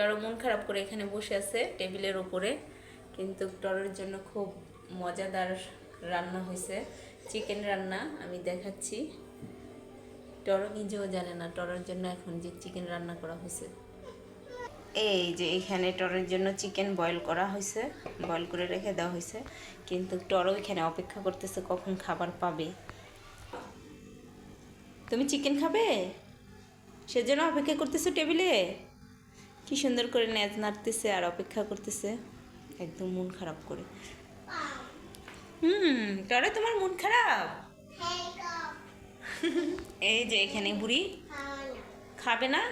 Toro মন খারাপ করে এখানে বসে আছে টেবিলের ওপরে কিন্তু টরের জন্য খুব মজাদার রান্না হয়েছে। চিকেন রান্না আমি দেখাচ্ছি। টরো নিজেও জানে না টরের জন্য এখন যে চিকেন রান্না করা হয়েছে। এই যে এখানে টরের জন্য চিকেন বয়েল করা হয়েছে, বয়েল করে রেখে দেওয়া হয়েছে। কিন্তু টরও এখানে অপেক্ষা করতেছে কখন খাবার পাবে। তুমি চিকেন খাবে? সেজন্য অপেক্ষা করতেছো টেবিলে? কি সুন্দর করে ন্যাজ নাড়তেছে আর অপেক্ষা করতেছে। একদম মন খারাপ করে। হুম টরে তোমার মন খারাপ? এই যে এখানে বুড়ি। খাবে না?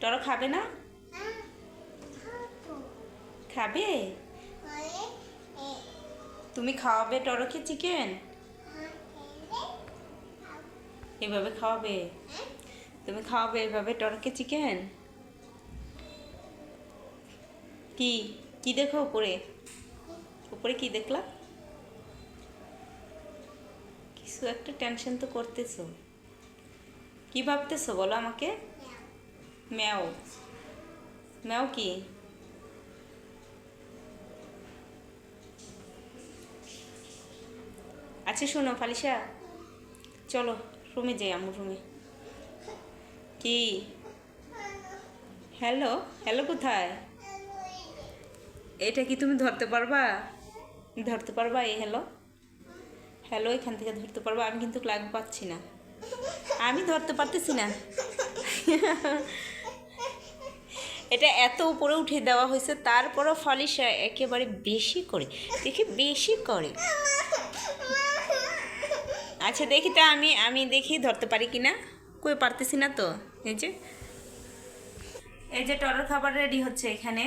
টরো খাবে না? খাবে? তুমি খাওয়াবে টরকে চিকেন? এভাবে খাওয়াবে? তুমি খাওয়াবে এভাবে টরকে চিকেন? কি কি দেখো উপরে? উপরে কি দেখলা? কিছু একটা টেনশন তো করতেছো। কি ভাবতেছো বলো আমাকে? ম্যাও। ম্যাও কি? আচ্ছা শোনো ফালিশা, চলো রুমে যাই আমার রুমে কি? হ্যালো হ্যালো কোথায়? এটা কি তুমি ধরতে পারবা? ধরতে পারবা, এই হ্যালো। হ্যালো, এখান থেকে ধরতে পারবা, আমি কিন্তু লাগ পাচ্ছি না। আমি ধরতে পারতেছি না। এটা এত উপরে উঠে দেওয়া হয়েছে, তারপরও ফলিসা একেবারে বেশি করে, দেখি বেশি করে। আচ্ছা দেখি তো আমি আমি দেখি ধরতে পারি কি না কই, পারতেছি না তো, এই যে। এই যে, টরের খাবার রেডি হচ্ছে এখানে।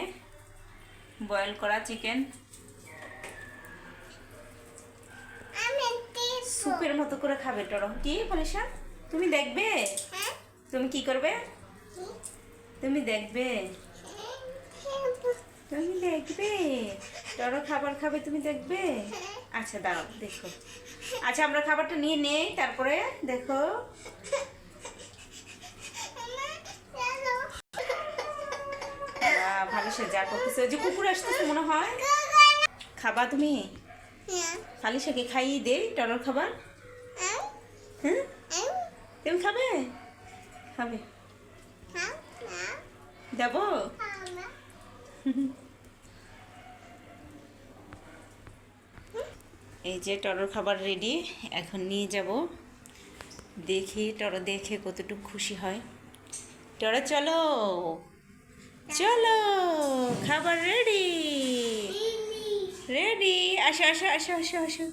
বয়েল করা চিকেন। স্যুপের মতো করে খাবে টরম। কি ফলিসা তুমি দেখবে? তুমি কি করবে? তুমি দেখবে। তুমি দেখবে। টরো খাবার খাবে তুমি দেখবে। আচ্ছা দাঁড়াও দেখো। আচ্ছা আমরা খাবারটা নিয়ে নেই তারপরে দেখো। সে যা করতেছে, যে কুকুর আসতেছে মনে হয়। খাবা তুমি? খালি ফালিশাকে খাইয়ে দে টরর খাবার হ্যাঁ? তুমি খাবে? খাবে। দেবো এই যে টরর খাবার রেডি এখন নিয়ে যাব। দেখি টর দেখে কতটুকু খুশি হয়। টর চলো। চলো খাবার রেডি রেডি আসো আসো আসো আসো আসো।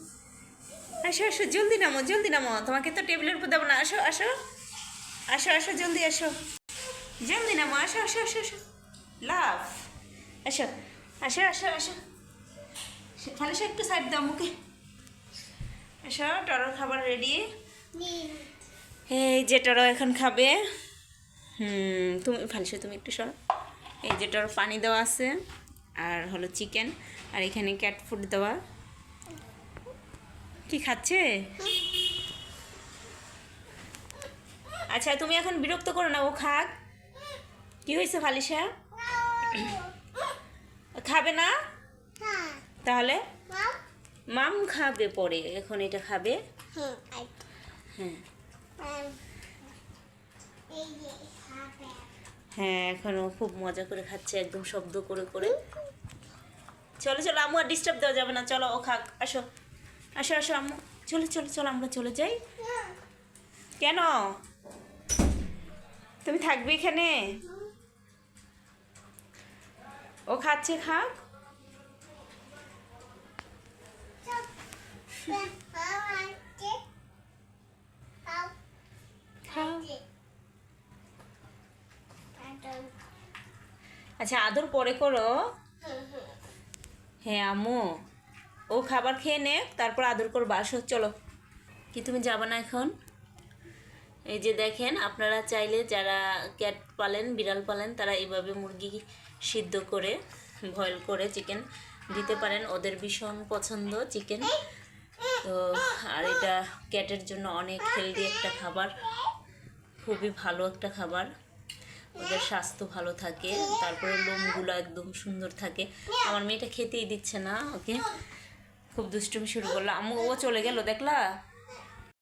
আসো আসো জলদি নামো জলদি নামো। তোমাকে তো টেবিলের উপর দেবো না। আসো আসো। আসো আসো জলদি আসো। জলদি নামো। আসো আসো আসো আসো। লাভ আসো আসো আসো আসো। তাহলে সে একটু সাইড দাও মুখে। আসো টরো খাবার রেডি এই যে টরো এখন খাবে। হুম তুমি ফালসে তুমি একটু সর। এই যে টরো পানি দেওয়া আছে আর হলো চিকেন আর এখানে ক্যাট ফুড দেওয়া। কি খাচ্ছে? আচ্ছা তুমি এখন বিরক্ত করো না ও খাক। কি হয়েছে ফালিশা? খাবে না? তাহলে? মাম খাবে পরে এখন এটা খাবে। হ্যাঁ হ্যাঁ এখন খুব মজা করে খাচ্ছে, একদম শব্দ করে করে। চলো চলো, আম্মু আর ডিস্টার্ব দেওয়া যাবে না। চলো, ও খাক। আসো। আসো আসো, আম্মু। চলো চলো চলো, আমরা চলে যাই। কেন? তুমি থাকবে এখানে? ও খাচ্ছে, খাক। আচ্ছা আদর পরে করো। হ্যাঁ আম্মু। ও খাবার খেয়ে নে তারপর আদর করব। আসো চলো। কি তুমি যাবে না এখন? এই যে দেখেন আপনারা চাইলে যারা ক্যাট পালেন বিড়াল পালেন তারা এইভাবে মুরগি সিদ্ধ করে বয়েল করে চিকেন দিতে পারেন। ওদের ভীষণ পছন্দ চিকেন। তো আর এটা ক্যাটের জন্য অনেক হেলদি একটা খাবার। খুবই ভালো একটা খাবার। ওদের স্বাস্থ্য ভালো থাকে, তারপরে লোমগুলো একদম সুন্দর থাকে। আমার মেয়েটা খেতেই দিচ্ছে না, ওকে? খুব দুষ্টুমি শুরু করল। আম্মু, ও চলে গেল, দেখলা?